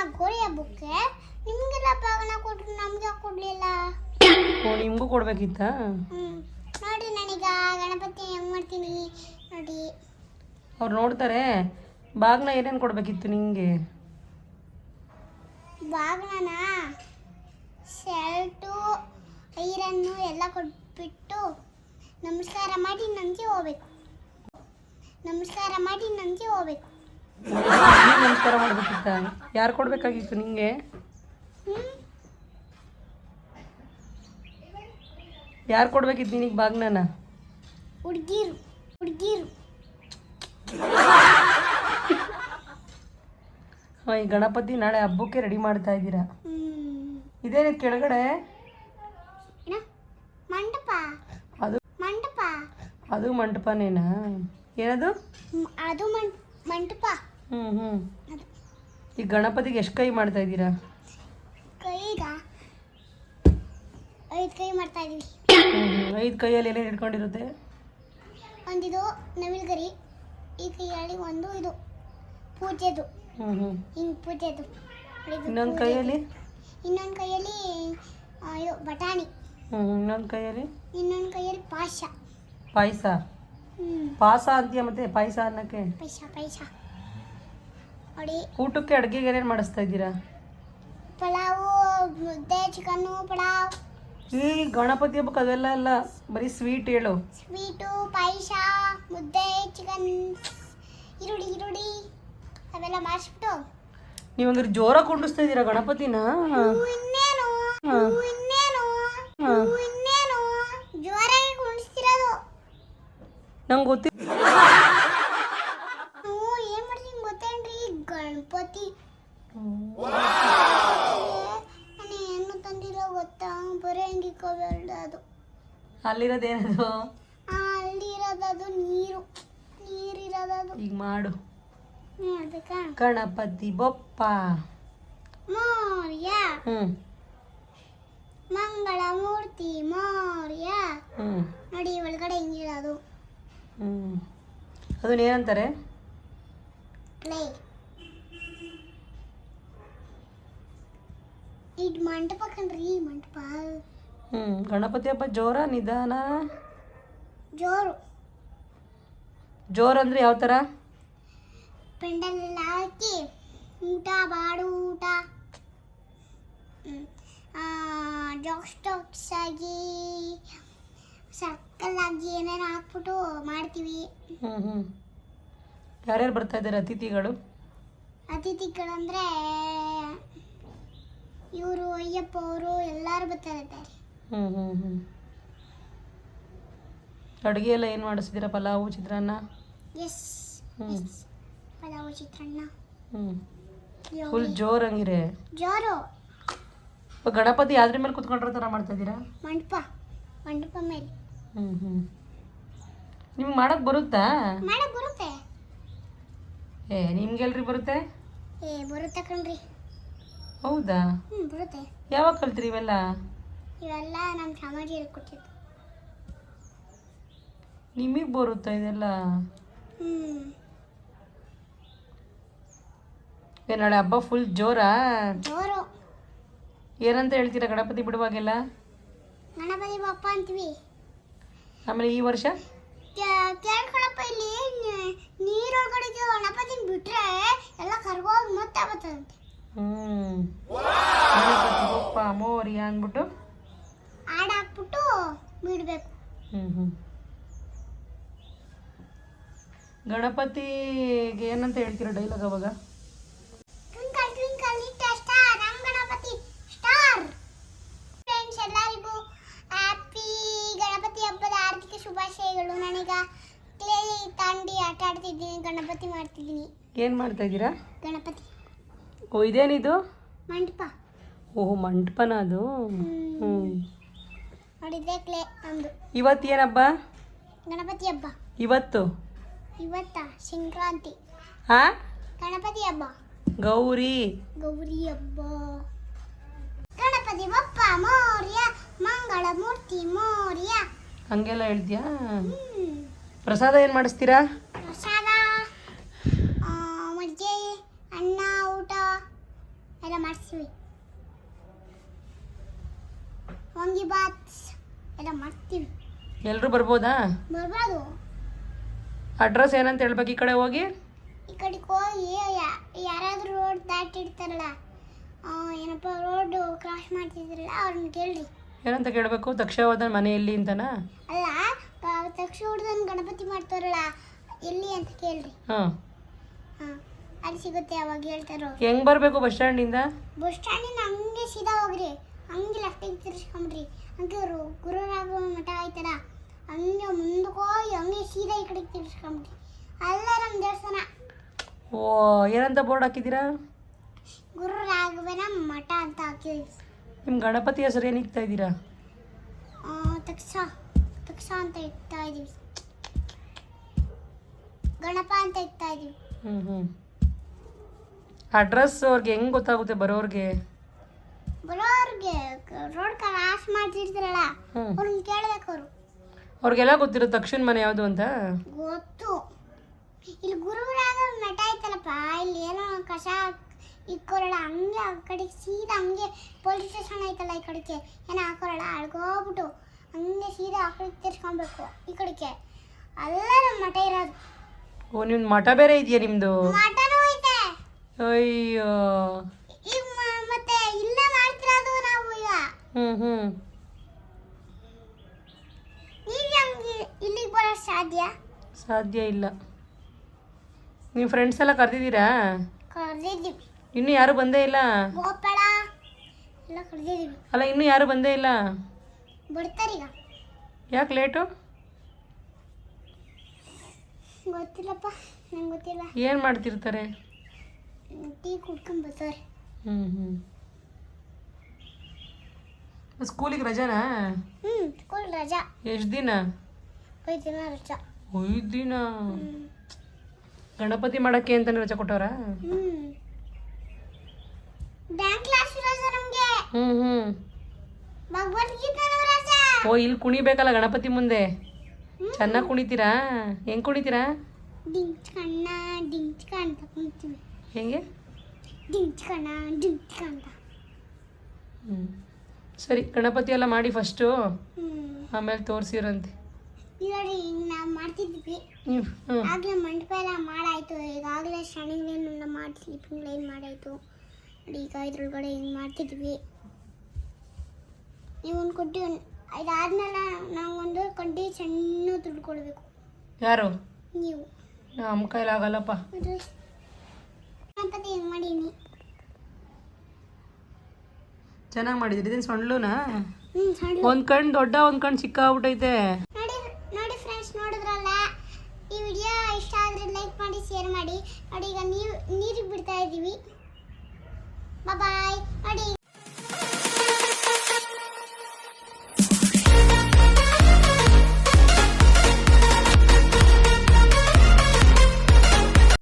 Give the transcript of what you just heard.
ಕೊಟ್ರಲ್ಲ ಗೋರಿ ಹಬ್ಬಕ್ಕೆ? ನಿಮ್ಗೆಲ್ಲ ಬಾಗನ ಕೊಟ್ರು ನಮ್ಗೆ ಕೊಡ್ಲಿಲ್ಲ. ಓ ನಿಮಗೂ ಕೊಡಬೇಕಿತ್ತು? ನೋಡಿ ನಾನೀಗ ಗಣಪತಿ ಹೆಂಗ್ ಮಾಡ್ತೀನಿ ನೋಡಿ. ಅವ್ರು ನೋಡ್ತಾರೆ ಬಾಗ್ನ ಏನೇನು ಕೊಡಬೇಕಿತ್ತು ನಿಂಗೆ? ಬಾಗ್ನನ ಶರ್ಟು ಐರನ್ನು ಎಲ್ಲ ಕೊಟ್ಬಿಟ್ಟು ನಮಸ್ಕಾರ ಮಾಡಿ ನಂಜಿ ಹೋಗ್ಬೇಕು. ನಮಸ್ಕಾರ ಮಾಡಿ ನಂಜಿ ಹೋಗ್ಬೇಕು. ನಮಸ್ಕಾರ ಮಾಡ್ಬೇಕಿತ್ತ ಯಾರು ಕೊಡ್ಬೇಕಾಗಿತ್ತು ನಿಂಗೆ? ಹ್ಮ್ ಯಾರು ಕೊಡ್ಬೇಕಿತ್ತು ನಿನಗೆ ಬಾಗ್ನನ? ಹುಡ್ಗಿರು ಹುಡ್ಗಿರು. ಈ ಗಣಪತಿ ನಾಳೆ ಹಬ್ಬಕ್ಕೆ ರೆಡಿ ಮಾಡ್ತಾ ಇದ್ದೀರಾ? ಇದೇನೇ ಕೆಳಗಡೆ? ಮಂಟಪ? ಅದು ಮಂಟಪ? ಅದು ಮಂಟಪನೇನಾ? ಏನದು? ಅದು ಮಂಟಪ. ಹ್ಞೂ ಹ್ಞೂ ಈ ಗಣಪತಿಗೆ ಎಷ್ಟು ಕೈ ಮಾಡ್ತಾ ಇದ್ದೀರಾ? ಕೈಗ? ಐದು ಕೈ ಮಾಡ್ತಾ ಇದೀವಿ ಹ್ಞೂ ಹ್ಞೂ ಐದು ಕೈಯಲ್ಲಿ ಏನೇನು ಇಟ್ಕೊಂಡಿರುತ್ತೆ ಒಂದಿದು ನವಿಲ್ಗರಿ ಈ ಕೈಯಲ್ಲಿ ಒಂದು ಇದು ಪೂಜೆದು. ಹ್ಞೂ ಹ್ಞೂ ಹಿಂಗ್ ಪೂಜೆದು. ಇದು ಇನ್ನೊಂದು ಪೂಜೆದು. ಕೈಯಲ್ಲಿ? ಇನ್ನೊಂದು ಕೈಯಲ್ಲಿ ಆ, ಇದು ಬಟಾಣಿ. ಹ್ಞೂ ಇನ್ನೊಂದು ಕೈಯಲ್ಲಿ? ಇನ್ನೊಂದು ಕೈಯಲ್ಲಿ ಪಾಯಸ. ಪಾಯಸ? ಹ್ಮ್. ಪಾಯಸ ಅಂತೀಯ ಮತ್ತೆ ಪಾಯಸ ಅನ್ನಕ್ಕೆ? ಪಾಯಸ ಪೈಸ ಊಟಕ್ಕೆ ಅಡುಗೆಗೆ ಏನೇನು ಮಾಡಿಸ್ತಾ ಇದ್ದೀರಾ? ಪಲಾವು ಮುದ್ದೆ ಚಿಕನ್ನು ಪಲಾವ್. ಈ ಗಣಪತಿ ಹಬ್ಬಕ್ಕೆ ಅದೆಲ್ಲ ಅಲ್ಲ ಬರೀ ಸ್ವೀಟ್ ಹೇಳು. ಸ್ವೀಟು ಪಾಯಸ ಮುದ್ದೆ ಚಿಕನ್ ಈರುಳ್ಳಿ ಈರುಳ್ಳಿ ಅವೆಲ್ಲ ಮಾಡಿಸ್ಬಿಟ್ಟು. ನೀವು ಹಂಗಾರೆ ಜೋರಾಗಿ ಕುಂಡಿಸ್ತಾ ಇದ್ದೀರಾ ಗಣಪತಿನ? ಇನ್ನೇನು? ಹಾ. ಇನ್ನೇನು? ಹಾ. ಇನ್ನೇನು? ಜೋರಾಗಿ ಕುಣಿಸ್ತಿರೋದು ನಂಗೆ ಗೊತ್ತಿ ಹ್ಞೂ ಏನ್ ಮಾಡ್ತೀನಿ ಗೊತ್ತೇನ್ರಿ ನಾನು ಏನು ತಂದಿಲ್ಲ ಗೊತ್ತಾ? ಬರೀ ಹೆಂಗಿಕ್ಕೋಬೇಡ ಅದು. ಅಲ್ಲಿರೋದೇನದು? ಅಲ್ಲಿರೋದದು ಅಲ್ಲಿರೋದು ಅದು ನೀರು. ನೀರಿರೋದದು. ಈಗ ಮಾಡು. ಗಣಪತಿ ಬೊಪ್ಪ. ಮೌರ್ಯ. ಹ್ಞೂ ಮಂಗಳ ಮೂರ್ತಿ ಮೌರ್ಯ. ಹ್ಞೂ ನೋಡಿ ಒಳಗಡೆ ಹಿಂಗಿರೋದು? ಹ್ಞೂ ಅದನ್ನ ಏನಂತಾರೆ ಪ್ಲೇ. ಇದು ಮಂಟಪ ಕಣ್ರಿ ಮಂಟಪ. ಹ್ಞೂ ಗಣಪತಿ ಹಬ್ಬ ಜೋರ ನಿಧಾನ? ಜೋರು. ಜೋರಂದ್ರೆ ಅಂದರೆ ಯಾವ ಥರ ಪೆಂಡಲ್ ಎಲ್ಲ ಹಾಕಿ ಊಟ ಬಾಡು ಊಟ. ಜಾಕ್ಸ್ ಟಾಕ್ಸ್ ಆಗಿ ಸಕ್ಕಲಾಗಿ ಏನೇನು ಹಾಕ್ಬಿಟ್ಟು ಮಾಡ್ತೀವಿ. ಹ್ಞೂ ಹ್ಞೂ ಯಾರ್ಯಾರು ಬರ್ತಾ ಇದ್ದಾರೆ ಅತಿಥಿಗಳು? ಅತಿಥಿಗಳಂದ್ರೆ ಇವರು ಅಯ್ಯಪ್ಪ ಅವರು ಎಲ್ಲರೂ ಬರ್ತಾ ಇದ್ದಾರೆ ಹ್ಞೂ ಹ್ಞೂ ಹ್ಞೂ ಅಡುಗೆ ಎಲ್ಲ ಏನು ಮಾಡಿಸಿದ್ದೀರಾ ಪಲಾವು ಚಿತ್ರಾನ್ನ? ಎಸ್ ಹ್ಞೂ ಪಲಾವು ಚಿತ್ರಾನ್ನ. ಹ್ಞೂ ಫುಲ್ ಜೋರ್ ಹಂಗಿರೆ? ಜೋರು. ಗಣಪತಿ ಯಾವ್ದ್ರ ಮೇಲೆ ಕುತ್ಕೊಂಡ್ರೆ ಥರ ಮಾಡ್ತಾ ಇದ್ದೀರಾ ಮಂಟಪ ಮಂಟಪ ಮೇಲೆ. ಹ್ಞೂ ಹ್ಞೂ ನಿಮ್ಗೆ ಮಾಡೋಕ್ಕೆ ಬರುತ್ತಾ? ಮಾಡಕ್ ಬರುತ್ತೆ. ಏ ನಿಮ್ಗೆಲ್ರಿ ಬರುತ್ತೆ? ಏ ಬರುತ್ತೆ ಕಣ್ರಿ. ಹೌದಾ? ಹ್ಞೂ ಬರುತ್ತೆ. ಯಾವಾಗ ಕಲ್ತ್ರಿ ಇವೆಲ್ಲ? ಇವೆಲ್ಲ ನಮ್ಮ ಸಮಾಜ ಹೇಳ್ಕೊಟ್ಟಿದ್ದು ನಿಮಗೆ ಬರುತ್ತಾ ಇದೆಲ್ಲ? ಹ್ಞೂ ಏ ನಾಳೆ ಹಬ್ಬ ಫುಲ್ ಜೋರಾ? ಜೋರು. ಏನಂತ ಹೇಳ್ತೀರಾ ಗಣಪತಿ ಬಿಡುವಾಗೆಲ್ಲ? ಗಣಪತಿ ಬಪ್ಪ ಅಂತೀವಿ. ಆಮೇಲೆ ಈ ವರ್ಷ? ಕೇಳ್ಕೊಳಪ್ಪ ಇಲ್ಲಿ ನೀರು ನೀರೊಳಗಡೆ ಇರೋ ಗಣಪತಿನ ಬಿಟ್ರೆ ಎಲ್ಲ ಕರ್ಗೋಗಿ ಮತ್ತೆ ಬರ್ತದಂತೆ ಹ್ಞೂ ಗಣಪತಿ ಬಪ್ಪ ಮೋರಿ ಅಂದ್ಬಿಟ್ಟು ಆಡ್ ಹಾಕ್ಬಿಟ್ಟು ಬಿಡಬೇಕು. ಹ್ಞೂ ಹ್ಞೂ ಗಣಪತಿಗೆ ಏನಂತ ಹೇಳ್ತೀರಾ ಡೈಲಾಗ್ ಅವಾಗ? ಶುಭಾಶಯಗಳು. ನನಗೆ ಕ್ಲೇ ತಾಂಡಿ ಆಟ ಆಡ್ತಿದ್ದೀನಿ ಗಣಪತಿ ಮಾಡ್ತಿದ್ದೀನಿ. ಏನು ಮಾಡ್ತಾ ಇದ್ದೀರಾ? ಗಣಪತಿ. ಓ ಇದೇನಿದು? ಮಂಟಪ. ಓಹ್ ಮಂಟಪನ ಅದು? ಹ್ಞೂ ನೋಡಿದ್ರೆ ಕ್ಲೇ ನಮ್ದು ಇವತ್ತು ಏನಪ್ಪ ಗಣಪತಿ ಹಬ್ಬ. ಇವತ್ತು? ಇವತ್ತ ಸಂಕ್ರಾಂತಿ. ಹಾ ಗಣಪತಿ ಹಬ್ಬ. ಗೌರಿ. ಗೌರಿ ಹಬ್ಬ. ಗಣಪತಿ ಬಪ್ಪ ಮೌರ್ಯ ಮಂಗಳ ಮೂರ್ತಿ ಮೌರ್ಯ. ಹಂಗೆಲ್ಲ ಹೇಳ್ತೀಯಾ. ಪ್ರಸಾದ ಏನು ಮಾಡಿಸ್ತೀರಾ? ಪ್ರಸಾದ ಆ, ಮಜ್ಜಿಗೆ ಅನ್ನ ಊಟ ಎಲ್ಲ ಮಾಡ್ತೀವಿ ವಾಂಗಿ ಬಾತ್ ಎಲ್ಲ ಮಾಡ್ತೀವಿ ಎಲ್ಲರೂ ಬರ್ಬೋದಾ? ಬರ್ಬಾರ್ದು ಅಡ್ರೆಸ್ ಏನಂತ ಹೇಳ್ಬೇಕು ಈ ಕಡೆ ಹೋಗಿ? ಈ ಕಡೆಗೆ ಹೋಗಿ ಯಾರಾದರೂ ರೋಡ್ ದಾಟಿರ್ತಾರಲ್ಲ ಆ, ಏನಪ್ಪ ರೋಡ್ ಕ್ರಾಸ್ ಮಾಡ್ತಿದ್ರಲ್ಲ ಅವ್ರನ್ನ ಕೇಳಿ ಏನಂತ ಕೇಳಬೇಕು? ದಕ್ಷವಾದ ಹೋದ ಎಲ್ಲಿ ಅಂತನಾ? ಅಲ್ಲ ತಕ್ಷಣ ಹುಡ್ದನ್ ಗಣಪತಿ ಮಾಡ್ತಾರಲ್ಲ ಎಲ್ಲಿ ಅಂತ ಕೇಳ್ರಿ. ಹಾಂ. ಹಾಂ ಅಲ್ಲಿ ಸಿಗುತ್ತೆ ಅವಾಗ ಹೇಳ್ತಾರೋ. ಹೆಂಗೆ ಬರಬೇಕು ಬಸ್ ಸ್ಟ್ಯಾಂಡಿಂದ? ಬಸ್ ಸ್ಟ್ಯಾಂಡಿಂದ ಹಂಗೆ ಸೀದಾ ಹೋಗ್ರಿ. ಹಂಗೆ ಲೆಫ್ಟಿಗೆ ತಿರ್ಸ್ಕೊಂಬಿಡ್ರಿ ಹಂಗೆ ಗುರು ಗುರುರಾಘವ ಮಠ ಆಯ್ತಲ್ಲ ಹಂಗೆ ಮುಂದಕ್ಕೆ ಹೋಗಿ ಹಂಗೆ ಸೀದಾ ಈ ಕಡೆಗೆ ತಿರ್ಸ್ಕೊಂಬಿಡ್ರಿ. ಅಲ್ಲ ನಮ್ಮ ದೇವಸ್ಥಾನ. ಓ ಏನಂತ ಬೋರ್ಡ್ ಹಾಕಿದ್ದೀರಾ? ಗುರು ರಾಘವನ ಮಠ ಅಂತ ಹಾಕಿದ್ವಿ. ನಿಮ್ಮ ಗಣಪತಿ ಹೆಸರು ಏನು ಇಕ್ತಾ ಇದ್ದೀರಾ ತಕ್ಷ ತಕ್ಷ ಅಂತ ಇಕ್ತಾ ಇದ್ದೀವಿ. ಗಣಪ ಅಂತ ಇಕ್ತಾ ಇದ್ದೀವಿ. ಹ್ಞೂ ಹ್ಞೂ ಅಡ್ರೆಸ್ ಅವ್ರಿಗೆ ಹೆಂಗೆ ಗೊತ್ತಾಗುತ್ತೆ ಬರೋರಿಗೆ? ಬರೋರ್ಗೆ ರೋಡ್ ಕ್ರಾಸ್ ಮಾಡ್ತಿರ್ತಾರಲ್ಲ ಅವ್ರನ್ನ ಕೇಳ್ಬೇಕು ಅವರು. ಅವ್ರಿಗೆಲ್ಲ ಗೊತ್ತಿರುತ್ತೆ ತಕ್ಷಣ ಮನೆ ಯಾವುದು ಅಂತ? ಗೊತ್ತು. ಇಲ್ಲಿ ಗುರುಗಳಾಗ ಮಠ ಐತಲ್ಲಪ್ಪ ಇಲ್ಲಿ ಏನೋ ಕಸ ಇಕ್ಕೊರಳ ಹಂಗೆ ಆ ಕಡೆಗೆ ಸೀದಾ ಹಂಗೆ ಪೊಲೀಸ್ ಸ್ಟೇಷನ್ ಐತಲ್ಲ ಈ ಕಡೆಗೆ ಏನೋ ಹಾಕೊರಳ ಅಳ್ಗೋಗ್ಬಿಟ್ಟು ಹಂಗೆ ಸೀದಾ ಆ ಕಡೆಗೆ ತಿರ್ಸ್ಕೊಬೇಕು ಈ ಕಡೆಗೆ. ಅಲ್ಲ ನಮ್ಮ ಮಠ ಇರೋದು. ಓ ನಿಮ್ಮ ಮಠ ಬೇರೆ ಇದೆಯಾ ನಿಮ್ಮದು ಮಠನೂ ಐತೆ. ಅಯ್ಯೋ. ಹ್ಞೂ ಹ್ಞೂ ನೀವು ಇಲ್ಲಿಗೆ ಬರೋಕ್ಕೆ ಸಾಧ್ಯ? ಸಾಧ್ಯ ಇಲ್ಲ. ನಿಮ್ಮ ಫ್ರೆಂಡ್ಸ್ ಎಲ್ಲ ಕರೆದಿದ್ದೀರಾ? ಕರೆದಿದ್ದೀವಿ. ಇನ್ನೂ ಯಾರು ಬಂದೇ ಇಲ್ಲ? ಗೋಪಾಳ ಎಲ್ಲ ಕರೆದಿದ್ದೀವಿ. ಅಲ್ಲ ಇನ್ನೂ ಯಾರು ಬಂದೇ ಇಲ್ಲ? ಬರ್ತಾರೀಗ ಯಾಕೆ ಲೇಟು? ಗೊತ್ತಿಲ್ಲಪ್ಪ ನಂಗೆ ಗೊತ್ತಿಲ್ಲ. ಏನು ಮಾಡ್ತಿರ್ತಾರೆ? ಟೀ ಕುಡ್ಕೊಂಡು ಬರ್ತಾರೆ. ಹ್ಞೂ ಹ್ಞೂ ಸ್ಕೂಲಿಗೆ ರಜಾನಾ? ಹ್ಞೂ ಸ್ಕೂಲ್ ರಜಾ. ಎಷ್ಟು ದಿನ? ಐದು ದಿನ ರಜಾ. ಐದು ದಿನ? ಗಣಪತಿ ಮಾಡಕ್ಕೆ ಅಂತಾನೆ ರಜಾ ಕೊಟ್ಟವ್ರ? ಹ್ಞೂ ಡ್ಯಾನ್ಸ್ ಕ್ಲಾಸ್ ರಜಾ ನಮಗೆ. ಹ್ಞೂ ಹ್ಞೂ ರಜಾ. ಓ ಇಲ್ಲಿ ಕುಣಿಬೇಕಲ್ಲ ಗಣಪತಿ ಮುಂದೆ. ಚೆನ್ನಾಗಿ ಕುಣಿತೀರಾ? ಹೆಂಗೆ ಕುಣಿತೀರಾ? ಡಿಂಚ್ಕಣ್ಣ ಡಿಂಚ್ಕ ಅಂತ ಕುಂತೀವಿ ಹೆಂಗೆ? ಡಿಂಚ್ಕಣ್ಣ ಡಿಂಚ್ಕ ಅಂತ ಹ್ಞೂ ಸರಿ ಗಣಪತಿ ಎಲ್ಲ ಮಾಡಿ ಫಸ್ಟು ಆಮೇಲೆ ತೋರಿಸಿರಂತೆ. ನೋಡಿ ನಾವು ಮಾಡ್ತಿದ್ವಿ. ಆಗಲೇ ಮಂಟಪ ಎಲ್ಲ ಮಾಡಾಯಿತು. ಈಗಾಗಲೇ ಸ್ಟ್ಯಾಂಡಿಂಗ್ ಲೈನ್ ಮಾಡಿ ಸ್ಲೀಪಿಂಗ್ ಲೈನ್ ಮಾಡಾಯಿತು. ನೋಡಿ ಈಗ ಇದ್ರೊಳಗಡೆ ಹಿಂಗೆ ಮಾಡ್ತಿದ್ವಿ. ನೀವು ಒಂದು ಕೊಟ್ಟು ಇದಾದ್ಮೇಲೆ ನಾವು ಒಂದು ಕಂಡಿ ಸಣ್ಣ ದುಡ್ಡು ಕೊಡಬೇಕು. ಯಾರು? ನೀವು. ನಮ್ಮ ಕೈಲಾಗಲ್ಲಪ್ಪ. ಗಣಪತಿ ಹೆಂಗೆ ಮಾಡೀನಿ? ಚೆನ್ನಾಗಿ ಮಾಡಿದ್ರಿ ಇದನ್ನ ಸೊಳ್ಳುನಾ ಒಂದ್ ಕಣ್ ದೊಡ್ಡ ಒಂದ್ ಕಣ್ ಚಿಕ್ಕ ಆಗ್ಬಿಟ್ಟೈತೆ ನೋಡಿ ನೋಡಿ ಫ್ರೆಂಡ್ಸ್ ನೋಡಿದ್ರಲ್ಲ? ಈ ವಿಡಿಯೋ ಇಷ್ಟ ಆದ್ರೆ ಲೈಕ್ ಮಾಡಿ ಶೇರ್ ಮಾಡಿ. ನೋಡಿ ಈಗ ನೀವು ನೀರಿಗೆ ಬಿಡ್ತಾ ಇದ್ದೀವಿ ಬಾಯ್